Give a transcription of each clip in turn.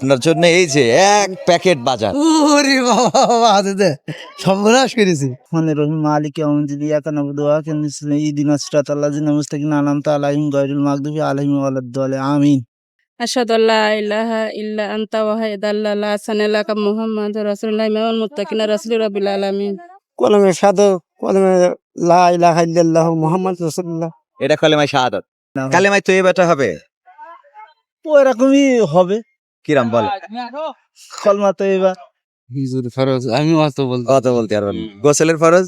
আপনার জন্য এই যে এক প্যাকেট বাজার। ওরে বাবা বাবা দে। সর্বনাশ করেছি। মানে রহিম মালিক আমজিদি একানব্বই দোয়া কেন ইদিন আসরাত আল্লাহ জিন মুস্তাকিন আনাম তালাহিম গায়রুল মাগদুবি আলাইহিম ওয়ালাদ দলে। আমিন। আশহাদু আল্লা ইলাহা ইল্লা আনতা ওয়াহিদাল্লা লা সানালাকা মুহাম্মাদুর রাসূলুল্লাহ ইমামুল মুত্তাকিনা রাসূলুর রাব্বিল আলামিন। কলমে সাধু কলমে লা ইলাহা ইল্লাল্লাহ মুহাম্মদ রাসূলুল্লাহ। এটা কালেমাই শাহাদাত। কালেমাই তো এবারটা হবে। তো এরকমই হবে। কিরাম বল? কলমা তো এবার। হিজুর ফরজ আমি অত বলতে অত বলতে আর গোসলের ফরজ?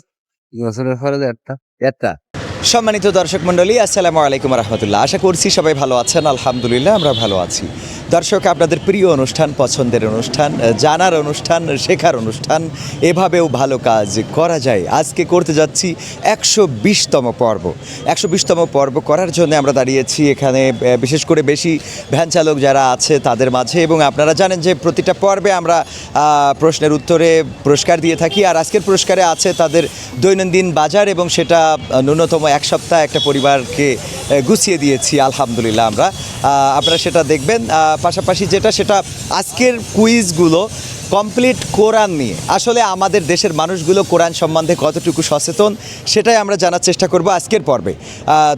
গোসলের ফরজ একটা। একটা? সম্মানিত দর্শক মণ্ডলী, আসসালামু আলাইকুম রহমতুল্লাহ। আশা করছি সবাই ভালো আছেন, আলহামদুলিল্লাহ, আমরা ভালো আছি। দর্শক, আপনাদের প্রিয় অনুষ্ঠান, পছন্দের অনুষ্ঠান জানার অনুষ্ঠান, শেখার অনুষ্ঠান, এভাবেও ভালো কাজ করা যায়। আজকে করতে যাচ্ছি একশো বিশতম পর্ব। একশো বিশতম পর্ব করার জন্য আমরা দাঁড়িয়েছি এখানে বিশেষ করে বেশি ভ্যান চালক যারা আছে তাদের মাঝে, এবং আপনারা জানেন যে প্রতিটা পর্বে আমরা প্রশ্নের উত্তরে পুরস্কার দিয়ে থাকি, আর আজকের পুরস্কারে আছে তাদের দৈনন্দিন বাজার, এবং সেটা ন্যূনতম এক সপ্তাহ একটা পরিবারকে গুছিয়ে দিয়েছি, আলহামদুলিল্লাহ আমরা। আপনারা সেটা দেখবেন। পাশাপাশি যেটা, সেটা আজকের কুইজগুলো কমপ্লিট কোরআন নিয়ে। আসলে আমাদের দেশের মানুষগুলো কোরআন সম্বন্ধে কতটুকু সচেতন, সেটাই আমরা জানার চেষ্টা করব আজকের পর্বে।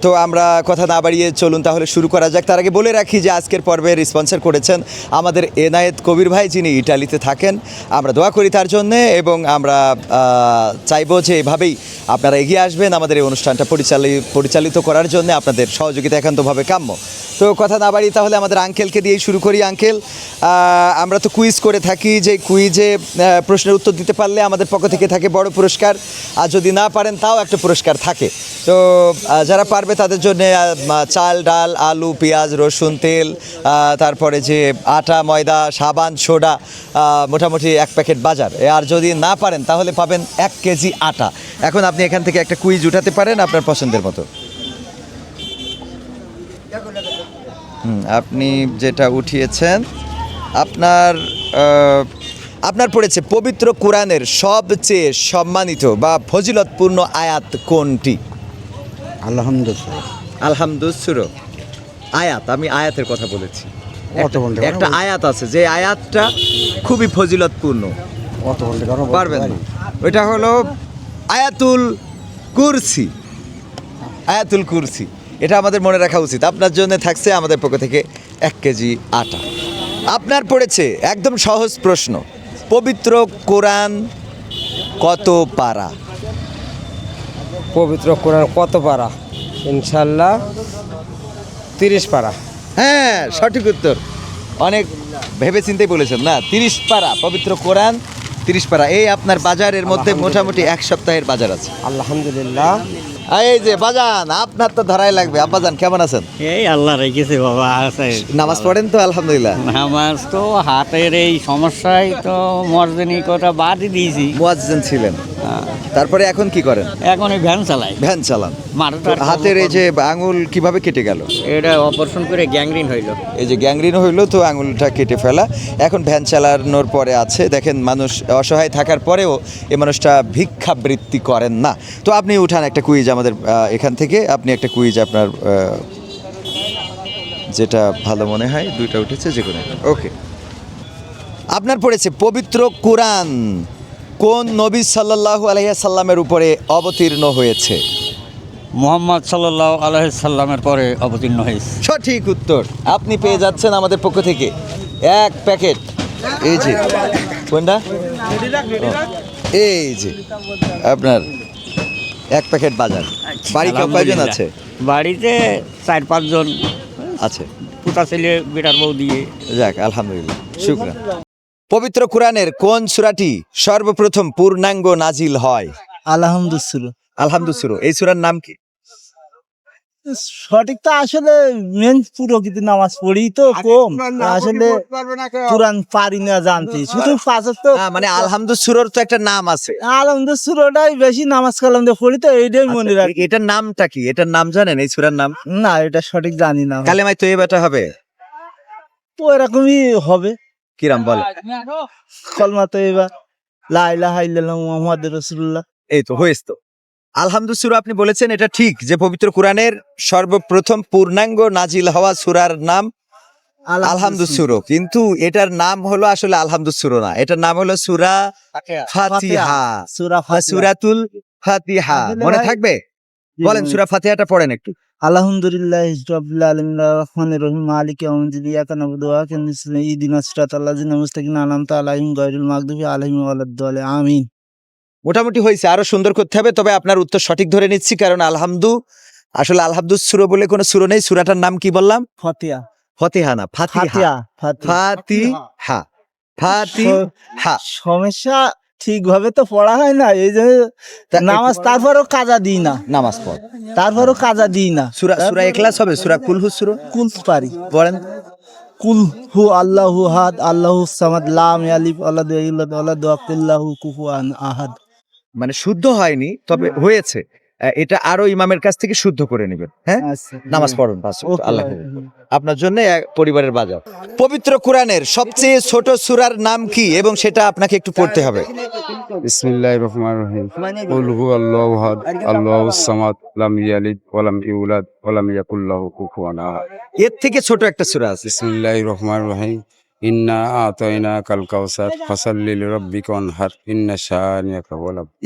তো আমরা কথা না বাড়িয়ে চলুন তাহলে শুরু করা যাক। তার আগে বলে রাখি যে আজকের পর্বে স্পন্সর করেছেন আমাদের এনায়েত কবির ভাই, যিনি ইটালিতে থাকেন। আমরা দোয়া করি তার জন্যে এবং আমরা চাইব যে এভাবেই আপনারা এগিয়ে আসবেন আমাদের এই অনুষ্ঠানটা পরিচালিত পরিচালিত করার জন্য আপনাদের সহযোগিতা একান্তভাবে কাম্য। তো কথা না বাড়ি তাহলে আমাদের আঙ্কেলকে দিয়েই শুরু করি। আঙ্কেল আমরা তো কুইজ করে থাকি, যে কুইজে প্রশ্নের উত্তর দিতে পারলে আমাদের পক্ষ থেকে থাকে বড় পুরস্কার, আর যদি না পারেন তাও একটা পুরস্কার থাকে। তো যারা পারবে তাদের জন্য চাল, ডাল, আলু, পেঁয়াজ, রসুন, তেল তারপরে যে আটা, ময়দা, সাবান, সোডা মোটামুটি এক প্যাকেট বাজার। আর যদি না পারেন তাহলে পাবেন এক কেজি আটা। এখন আপনি এখান থেকে একটা কুইজ উঠাতে পারেন আপনার পছন্দের মতো হুম, আপনি যেটা উঠিয়েছেন আপনার আপনার পড়েছে পবিত্র কোরআনের সবচেয়ে সম্মানিত বা ফজিলতপূর্ণ আয়াত কোনটি? আলহামদুলিল্লাহ। আলহামদুসুর আয়াত আমি আয়াতের কথা বলেছি। একটা- আয়াত আছে যে আয়াতটা খুবই ফজিলতপূর্ণ। পারবেন? ওইটা হলো আয়াতুল কুরসি। আয়াতুল কুরসি। এটা আমাদের মনে রাখা উচিত। আপনার জন্য থাকছে আমাদের পক্ষ থেকে এক কেজি আটা। আপনার পড়েছে একদম সহজ প্রশ্ন পবিত্র কোরআন কত পারা? পবিত্র কোরআন কত পারা? ইনশাল্লাহ তিরিশ পারা। হ্যাঁ সঠিক উত্তর। অনেক ভেবে চিন্তেই বলেছেন না তিরিশ পারা পবিত্র কোরআন তিরিশ পাড়া। এই আপনার বাজারের মধ্যে মোটামুটি এক সপ্তাহের বাজার আছে। আলহামদুলিল্লাহ। এই যে বাজান আপনার তো ধরাই লাগবে। আব্বাজান কেমন আছেন? এই আল্লাহ রেখেছে বাবা আছে। নামাজ পড়েন তো আলহামদুলিল্লাহ। নামাজ তো হাতের এই সমস্যায় তো মর্জনী কথা বাদই দিয়েছি। মুয়াজ্জিন ছিলেন। তারপরে এখন কি করেন? এখন এই ভ্যান চালাই ভ্যান চালান। হাতের এই যে আঙুল কীভাবে কেটে গেল? এটা অপারেশন করে গ্যাংরিন হইল। এই যে গ্যাংরিন হইল তো আঙুলটা কেটে ফেলা। এখন ভ্যান চালানোর পরে আছে। দেখেন মানুষ অসহায় থাকার পরেও এই মানুষটা ভিক্ষাবৃত্তি করেন না। তো আপনি উঠান একটা কুইজ আমাদের এখান থেকে। আপনি একটা কুইজ আপনার যেটা ভালো মনে হয় দুইটা উঠেছে যে কোনো ওকে আপনার পড়েছে পবিত্র কোরআন। কোন নবী সাল্লাল্লাহু আলাইহি সাল্লামের উপরে অবতীর্ণ হয়েছে? মোহাম্মদ সাল্লাহ সাল্লামের পরে অবতীর্ণ হয়েছে। সঠিক উত্তর। আপনি পেয়ে যাচ্ছেন আমাদের পক্ষ থেকে এক প্যাকেট। এই যে কোনটা? এই যে আপনার এক প্যাকেট বাজার। বাড়ি কয়জন আছে? বাড়িতে চার পাঁচজন। আছে। পুতা ছেলে বেটার বউ দিয়ে। যাক আলহামদুলিল্লাহ শুক্রান। পবিত্র কোরআনের কোন সূরাটি সর্বপ্রথম পূর্ণাঙ্গ নাজিল হয়? আলহামদুলিল্লাহ আলহামদুসুরো এই সূরার নাম কি? সঠিক তো আসলে মেন পুরো কিন্তু নামাজ পড়ি তো কম। আসলে কোরআন পারি না জানতে। শুধু পাঁচের তো আহ, মানে আলহামদুসুরোর তো একটা নাম আছে। আলহামদুলিল্লাহটাই বেশি নামাজ কালাম দিয়ে পড়ি তো এইটাই মনে আচ্ছা, রাখি। এটার নামটা কি? এটার নাম জানেন এই সূরার নাম? না এটা সঠিক জানি না। কালেমায় তো এবারটা হবে? তো এরকমই হবে। কিরাম বল। কলমা তো এবার লাইলাহা ইল্লাল্লাহ মুহাম্মদ রাসূলুল্লাহ। এই তো হয়েছে তো। আলহামদুসুরা আপনি বলেছেন এটা ঠিক যে পবিত্র কোরআনের সর্বপ্রথম পূর্ণাঙ্গ নাজিল হওয়া সুরার নাম আলহামদু সুরো। কিন্তু এটার নাম হলো আসলে আলহামদু সুরো না এটার নাম হলো সুরা ফাতিহা। সুরাতুল ফাতিহা। মনে থাকবে? বলেন সুরা ফাতিহাটা পড়েন একটু। আলহামদুলিল্লাহ রাব্বিল আলামিন রহমানির রহিম মালিক ইয়াউমিদ্দিন ইয়াকা নাবুদু ওয়া ইয়াকা নাস্তাইন ইহদিনাস সিরাতাল লাযিনা মুস্তাকিম আনআমতা আলাইহিম গায়রিল মাগদুবি আলাইহিম ওয়ালাদ-দালিন আমিন। মোটামুটি হয়েছে আরও সুন্দর করতে হবে তবে আপনার উত্তর সঠিক ধরে নিচ্ছি কারণ আলহামদু আসলে আলহামদু সুরো বলে কোনো সুরো নেই সুরাটার নাম কি বললাম? ফাতিহা। ফতিহা না ফাতিহা। ফাতিহা ফাতিহা। সমস্যা ঠিকভাবে তো পড়া হয় না এই যে নামাজ তারপরও কাজা দিই না। নামাজ পড়। তারপরও কাজা দিই না। সুরা সুরা এখলাস হবে সুরা কুলহু সুরো? কুল পারি। পড়েন। কুল হু আল্লাহু হাদ আল্লাহু সামাদ লাম ইয়ালিফ আল্লাহ আল্লাহু কুফুয়ান আহাদ। মানে শুদ্ধ হয়নি তবে হয়েছে। এটা আরও ইমামের কাছ থেকে শুদ্ধ করে নেবেন হ্যাঁ? আচ্ছা নামাজ পড়ুন আল্লাহ আপনার জন্য এক পরিবারের বাজার। পবিত্র কোরআনের সবচেয়ে ছোট সূরার নাম কি এবং সেটা আপনাকে একটু পড়তে হবে। বিসমিল্লাহ রহমান রহিম। কুল হু আল্লাহু আহাদ আল্লাহু সামাদ লাম ইয়ালিদ ওয়া লাম ইউলাদ ওয়া লাম ইয়াকুল লাহু কুফুয়ান আহাদ। এর থেকে ছোট একটা সূরা আছে। বিসমিল্লাহ রহমান রহিম। ইন্না আতাইনা কাল কাউসার ইন্না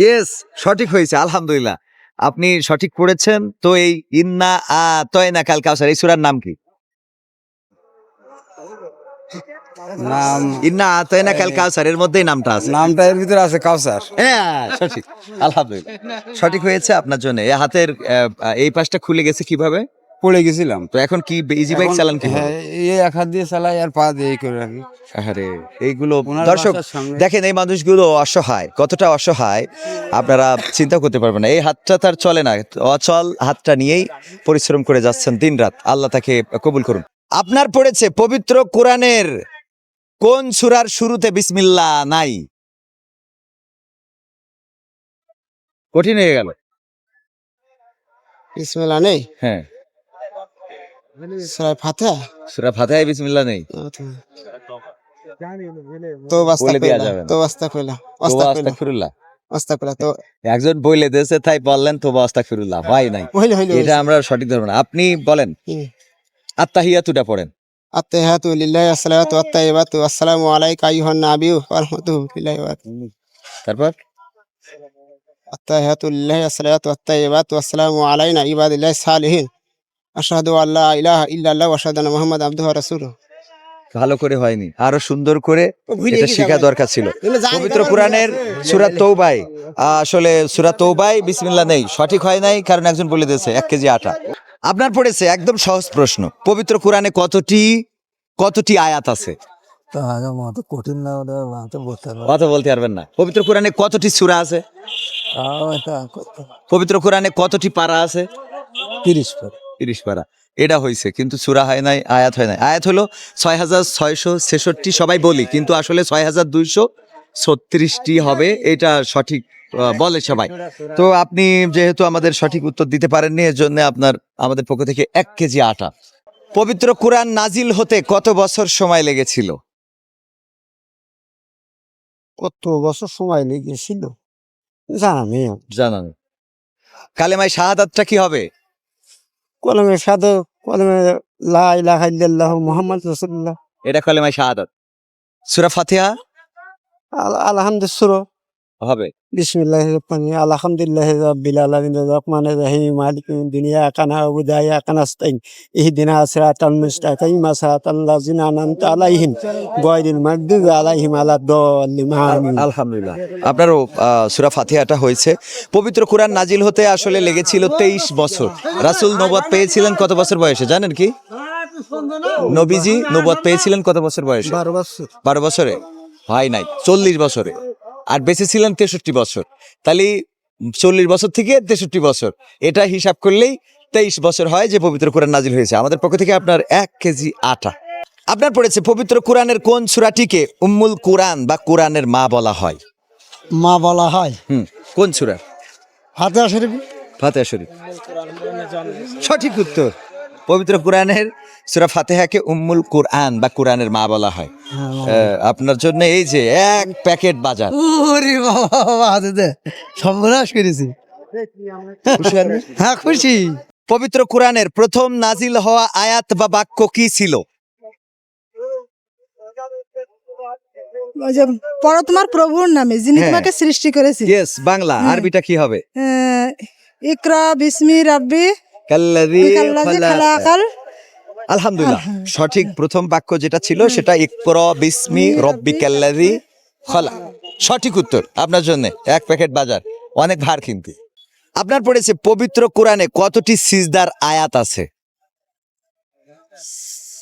ইয়েস সঠিক হয়েছে আলহামদুলিল্লাহ। আপনি সঠিক পড়েছেন তো এই ইন্না আ তয়না কাল কাউসার এই সূরার নাম কি? নাম ইন্না আ তয়না কাল কাউসার এর মধ্যেই নামটা আছে। নামটা এর ভিতরে আছে কাউসার। হ্যাঁ সঠিক আলহামদুলিল্লাহ। সঠিক হয়েছে আপনার জন্য। এই হাতের এই পাশটা খুলে গেছে কীভাবে? পড়ে গেছিলাম। তো এখন কি ইজি বাইক চালান কি হ্যাঁ এই এক হাত দিয়ে চালাই আর পা দিয়ে করে রাখি। আরে এইগুলো দর্শক দেখেন এই মানুষগুলো অসহায় কতটা অসহায় আপনারা চিন্তা করতে পারবেন না। এই হাতটা তার চলে না অচল হাতটা নিয়েই পরিশ্রম করে যাচ্ছেন দিনরাত। আল্লাহ তাকে কবুল করুন। আপনার পড়েছে পবিত্র কোরআনের কোন সুরার শুরুতে বিসমিল্লাহ নাই? কঠিন হয়ে গেল। বিসমিল্লাহ নেই? হ্যাঁ। সূরা ফাতিহা? সূরা ফাতিহায় বিসমিল্লাহ নেই। তো। বাস্তা যাবে তো বাস্তা কইলা আস্তাগফিরুল্লাহ। কইলা তো। একজন বইলে দিয়েছে তাই বললেন তো আস্তাগফিরুল্লাহ ভাই নাই। এটা আমরা সঠিক ধরবো না। আপনি বলেন হুম। আত্মাহিয়াতুটা পড়েন। আত্তাহিয়াতু লিল্লাহি আসসালাতু আত্তাইবাতু আসসালামু আলাইকা আইয়ুহান নাবিয়্যু ওয়া রাহমাতুল্লাহি ওয়া তারপর? আত্তাহিয়াতু লিল্লাহি আসসালাতু আত্তাইবাতু আসসালামু আলাইনা ইবাদিল্লাহি সালিহিন। আশহাদু আল্লা ইলাহা আবদুহু ওয়া রাসূলুহু। ভালো করে হয়নি আরও সুন্দর করে এটা শেখা দরকার ছিল। পবিত্র কোরআনের সুরা তৌবাই আসলে সুরা তৌবাই বিসমিল্লাহ নেই সঠিক হয় নাই কারণ একজন বলে দিয়েছে এক কেজি আটা। আপনার পড়েছে একদম সহজ প্রশ্ন পবিত্র কোরআনে কতটি কতটি আয়াত আছে? কথা বলতে পারবেন না। পবিত্র কোরআনে কতটি সুরা আছে? পবিত্র কোরআনে কতটি পারা আছে? তিরিশ পর। তিরিশ পারা। এটা হয়েছে কিন্তু সুরা হয় নাই আয়াত হয় নাই। আয়াত হলো ছয় হাজার ছয়শো ছেষট্টি সবাই বলি কিন্তু আসলে ছয় হাজার দুইশো ছত্রিশটি হবে এটা সঠিক বলে সবাই। তো আপনি যেহেতু আমাদের সঠিক উত্তর দিতে পারেননি এর জন্য আপনার আমাদের পক্ষ থেকে এক কেজি আটা। পবিত্র কোরআন নাজিল হতে কত বছর সময় লেগেছিল? কত বছর সময় লেগেছিল? জানা নেই। আমার। জানান কালেমাই শাহাদাতটা কি হবে? কলমে সাধু কলমে লা ইলাহা ইল্লাল্লাহু মুহাম্মাদ রাসূলুল্লাহ। এটা কলমে শাহাদাত সুরা ফাতিহা? আলহামদুল আলহামদুলিল্লাহ হবে। বিসমিল্লাহ রহমানি আলহামদুলিল্লাহ রাব্বিল আলামিন রহমানির রহিম মালিকি দুনিয়া কানা উদায়া কানাস্তাইন ইহদিনা সিরাতাল মুস্তাকিম সিরাতাল লাযিনা আনআমতা আলাইহিম গায়রিল মাগদুবি আলাইহিম ওয়ালাদ-দাল্লিন আলহামদুলিল্লাহ আপনারও আহ, সুরা ফাতিহাটা হয়েছে। পবিত্র কোরআন নাজিল হতে আসলে লেগেছিল তেইশ বছর। রাসূল নবত পেয়েছিলেন কত বছর বয়সে? জানেন কি? নবীজি নবত পেয়েছিলেন কত বছর বয়সে? বারো বছর। বারো বছরে? হয় নাই। চল্লিশ বছরে। আর বেঁচে ছিলেন তেষট্টি বছর। তাহলে চল্লিশ বছর থেকে তেষট্টি বছর। এটা হিসাব করলেই তেইশ বছর হয় যে পবিত্র কোরআন নাজিল হয়েছে। আমাদের পক্ষ থেকে আপনার এক কেজি আটা। আপনার পড়েছে পবিত্র কোরআনের কোন সূরাটিকে উম্মুল কোরআন বা কোরআনের মা বলা হয়? মা বলা হয়? হুম কোন সূরা? ফাতিহা শরীফ। ফাতেহা শরীফ। সঠিক উত্তর। পবিত্র কোরআনের সূরা ফাতেহাকে উম্মুল কোরআন বা কোরআনের মা বলা হয়। আপনার জন্য এই যে এক প্যাকেট বাজার। ওরে বাবা সর্বনাশ করেছি। হ্যাঁ খুশি। পবিত্র কোরআনের প্রথম নাজিল হওয়া আয়াত বা বাক্য কি ছিল? পড়ো তোমার প্রভুর নামে যিনি হ্যাঁ। তোমাকে সৃষ্টি করেছে। ইয়েস বাংলা আরবিটা কি হবে? ইকরা বিসমি রাব্বি কাল্লাযী খালাকাল। আলহামদুলিল্লাহ। সঠিক প্রথম বাক্য যেটা ছিল সেটা ইকরা বিসমি রব্বিকাল্লাযী খলা সঠিক উত্তর আপনার জন্য। এক প্যাকেট বাজার। অনেক ভার কিন্তু। আপনার পড়েছে পবিত্র কোরআনে কতটি সিজদার আয়াত আছে?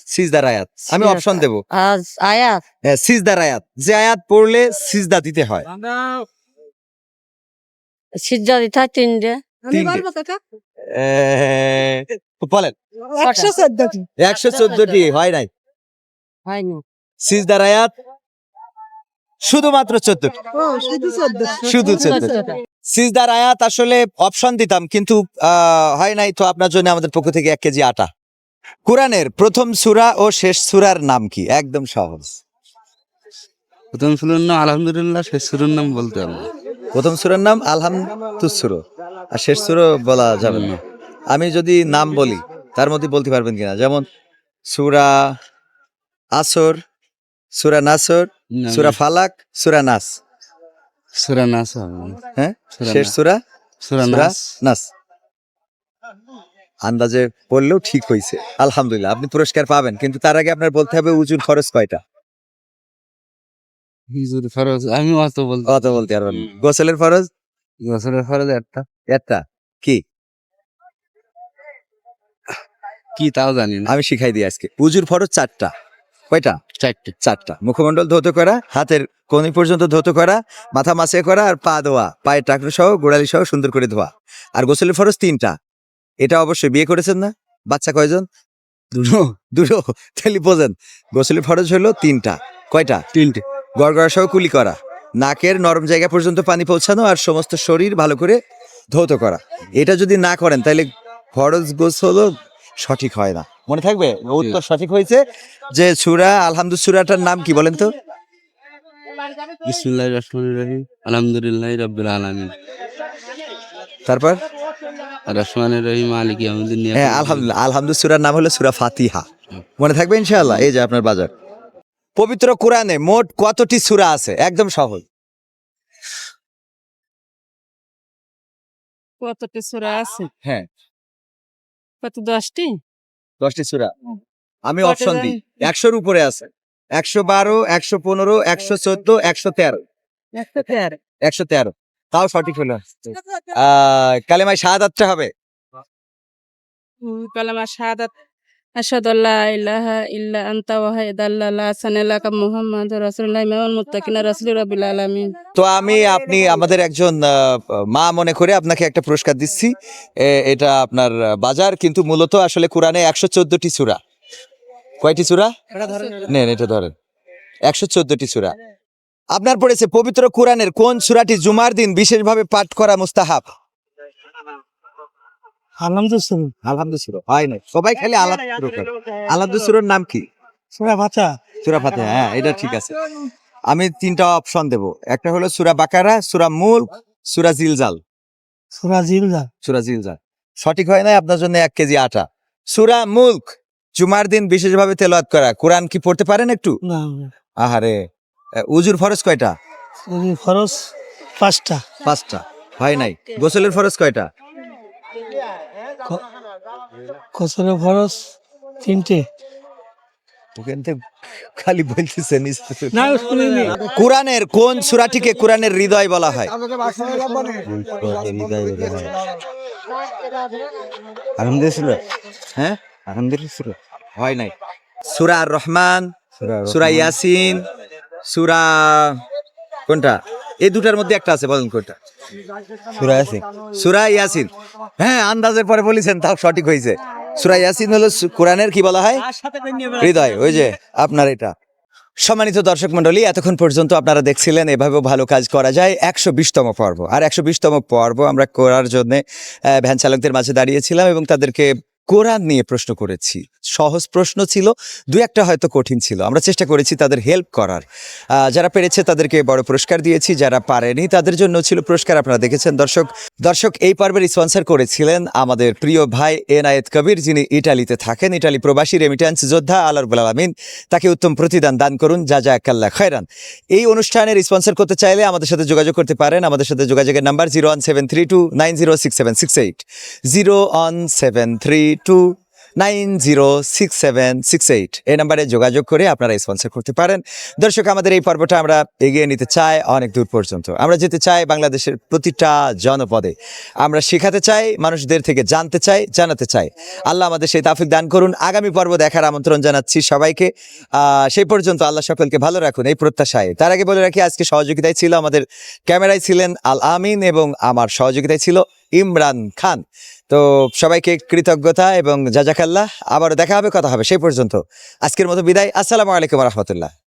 সিজদার আয়াত। আমি অপশন দেব। আজ আয়াত? হ্যাঁ, সিজদার আয়াত। যে আয়াত পড়লে সিজদা দিতে হয়। সিজ্জা দিতে হয় তিনটে। বলেন। একশো চোদ্দটি। একশো চোদ্দটি হয় নাই? হয়নি। সিজদার আয়াত শুধুমাত্র চোদ্দটি। শুধু চোদ্দ চোদ্দটি। সিজদার আয়াত আসলে অপশন দিতাম কিন্তু আহ, হয় নাই তো আপনার জন্য আমাদের পক্ষ থেকে এক কেজি আটা। কোরআনের প্রথম সূরা ও শেষ সূরার নাম কি? একদম সহজ। প্রথম সুরের নাম আলহামদুলিল্লাহ শেষ সুরের নাম বলতে হবে। প্রথম সুরের নাম আলহামদুসুর আর শেষ সূরা বলা যাবে না। আমি যদি নাম বলি তার মধ্যে বলতে পারবেন কিনা? যেমন সুরা আসর সূরা নাসর সুরা ফালাক সূরা নাস। সুরা নাস হ্যাঁ? শেষ। সূরা? সুরা নাস। আন্দাজে পড়লেও ঠিক হয়েছে আলহামদুলিল্লাহ আপনি পুরস্কার পাবেন কিন্তু তার আগে আপনার বলতে হবে উজুর খরচ কয়টা? হিজুর ফরজ আমি অত বলতে অত বলতে পারবেন না। গোসলের ফরজ? বছরের ফরজ একটা। একটা? কি? কি তাও জানি না। আমি শিখাই দিই আজকে। উজুর ফরজ চারটা। কয়টা? চারটে। চারটা। মুখমণ্ডল ধৌত করা হাতের কনি পর্যন্ত ধৌত করা মাথা মাসে করা আর পা ধোয়া। পায়ের টাকরু সহ গোড়ালি সহ সুন্দর করে ধোয়া। আর গোসলের ফরজ তিনটা। এটা অবশ্যই বিয়ে করেছেন না? বাচ্চা কয়জন? দুটো। দুটো। তাহলে বোঝেন। গোসলের ফরজ হলো তিনটা। কয়টা? তিনটে। গড়গড়া সহ কুলি করা। নাকের নরম জায়গা পর্যন্ত পানি পৌঁছানো আর সমস্ত শরীর ভালো করে ধৌত করা। এটা যদি না করেন তাহলে ফরজ গোসলও সঠিক হয় না। মনে থাকবে? উত্তর সঠিক হয়েছে। যে সুরা আলহামদুল সুরাটার নাম কি বলেন তো? বিসমুল্লাহ রহমান রহিম। আলহামদুলিল্লাহ আলামিন। তারপর? রহমান রহিম মালিক হ্যাঁ আলহামদুলিল্লাহ আলহামদুল সুরার নাম হলো সুরা ফাতিহা। মনে থাকবে ইনশাআল্লাহ? এই যে আপনার বাজার। পবিত্র কোরআনে মোট কতটি সূরা আছে? একদম সহজ। কতটি সুরা আছে? হ্যাঁ। কত দশটি? দশটি সূরা। আমি অপশন দিই। একশোর উপরে আছে। একশো বারো একশো পনেরো একশো চোদ্দ একশো তেরো। একশো তেরো। তাও সঠিক হলো। আহ, কালেমায় শাহাদাতটা হবে? কালামা শাহাদাত ইল্লা তো আমি, আপনি আমাদের একজন মা মনে করে আপনাকে একটা পুরস্কার দিচ্ছি। এটা আপনার বাজার, কিন্তু মূলত আসলে কোরআনে একশো চোদ্দটি সুরা। কয়টি সুরা? নেন, এটা ধরেন। একশো চোদ্দটি সুরা। আপনার পড়েছে পবিত্র কোরআনের কোন সুরাটি জুমার দিন বিশেষভাবে পাঠ করা মুস্তাহাব? আলহামদুলিল্লাহ। আলহামদুলিল্লাহ। হয় না সবাই খালি আলাদ আলাদুসুরের নাম কি? সুরা ভাতা সুরা ফাতিহা হ্যাঁ এটা ঠিক আছে। আমি তিনটা অপশন দেব। একটা হলো সুরা বাকারা সুরা মুল্ক সুরা জিলজাল। সুরা জিলজা সুরা জিলজাল। সঠিক হয় না আপনার জন্য এক কেজি আটা। সুরা মুল্ক জুমার দিন বিশেষভাবে তেলাওয়াত করা। কোরআন কি পড়তে পারেন একটু? না। আহারে উজুর ফরজ কয়টা? ফরজ পাঁচটা। পাঁচটা। হয় নাই। গোসলের ফরজ কয়টা? কসরে ফরজ তিনটে। ওখান থেকে খালি বলতেছেন না শুনিনি কোরআনের কোন সুরাটিকে কোরআনের হৃদয় বলা হয়? আলহামদুলিল্লাহ হ্যাঁ? আলহামদুলিল্লাহ হয় নাই। সুরা রহমান সুরা ইয়াসিন সুরা কোনটা? এই দুটার মধ্যে একটা আছে, বলেন কোনটা সুরা আছে সুরা ইয়াসিন। হ্যাঁ আন্দাজের পরে বলেছেন, তাও সঠিক হয়েছে। সুরা ইয়াসিন হলো কোরআনের কি বলা হয়? হৃদয়, ওই যে আপনার এটা। সম্মানিত দর্শক মন্ডলী এতক্ষণ পর্যন্ত আপনারা দেখছিলেন, এভাবেও ভালো কাজ করা যায়। একশো বিশতম পর্ব। আর একশো বিশতম পর্ব আমরা করার জন্য ভ্যান চালকদের মাঝে দাঁড়িয়েছিলাম এবং তাদেরকে কোরআন নিয়ে প্রশ্ন করেছি। সহজ প্রশ্ন ছিল, দু একটা হয়তো কঠিন ছিল। আমরা চেষ্টা করেছি তাদের হেল্প করার। যারা পেরেছে তাদেরকে বড় পুরস্কার দিয়েছি, যারা পারেনি তাদের জন্য ছিল পুরস্কার, আপনারা দেখেছেন। দর্শক দর্শক, এই পর্বের স্পন্সর করেছিলেন আমাদের প্রিয় ভাই এনায়েত কবির, যিনি ইটালিতে থাকেন, ইটালি প্রবাসী রেমিটেন্স যোদ্ধা আলার আলামিন। তাকে উত্তম প্রতিদান দান করুন। যা যা কাল্লা খয়রান। এই অনুষ্ঠানের স্পন্সর করতে চাইলে আমাদের সাথে যোগাযোগ করতে পারেন। আমাদের সাথে যোগাযোগের number zero one seven three two nine zero six seven six eight zero one seven three two nine zero six seven six eight এই নাম্বারে যোগাযোগ করে আপনারা স্পন্সর করতে পারেন। দর্শক, আমাদের এই পর্বটা আমরা এগিয়ে নিতে চাই অনেক দূর পর্যন্ত। আমরা যেতে চাই বাংলাদেশের প্রতিটা জনপদে। আমরা শেখাতে চাই, মানুষদের থেকে জানতে চাই, জানাতে চাই। আল্লাহ আমাদের সেই তাফিক দান করুন। আগামী পর্ব দেখার আমন্ত্রণ জানাচ্ছি সবাইকে। সেই পর্যন্ত আল্লাহ সকলকে ভালো রাখুন এই প্রত্যাশায়। তার আগে বলে রাখি, আজকে সহযোগিতায় ছিল আমাদের ক্যামেরায় ছিলেন আল আমিন এবং আমার সহযোগিতায় ছিল ইমরান খান। তো সবাইকে কৃতজ্ঞতা এবং জাজাকাল্লাহ। আবারও দেখা হবে, কথা হবে সেই পর্যন্ত। আজকের মতো বিদায়। আসসালামু আলাইকুম রহমতুল্লাহ।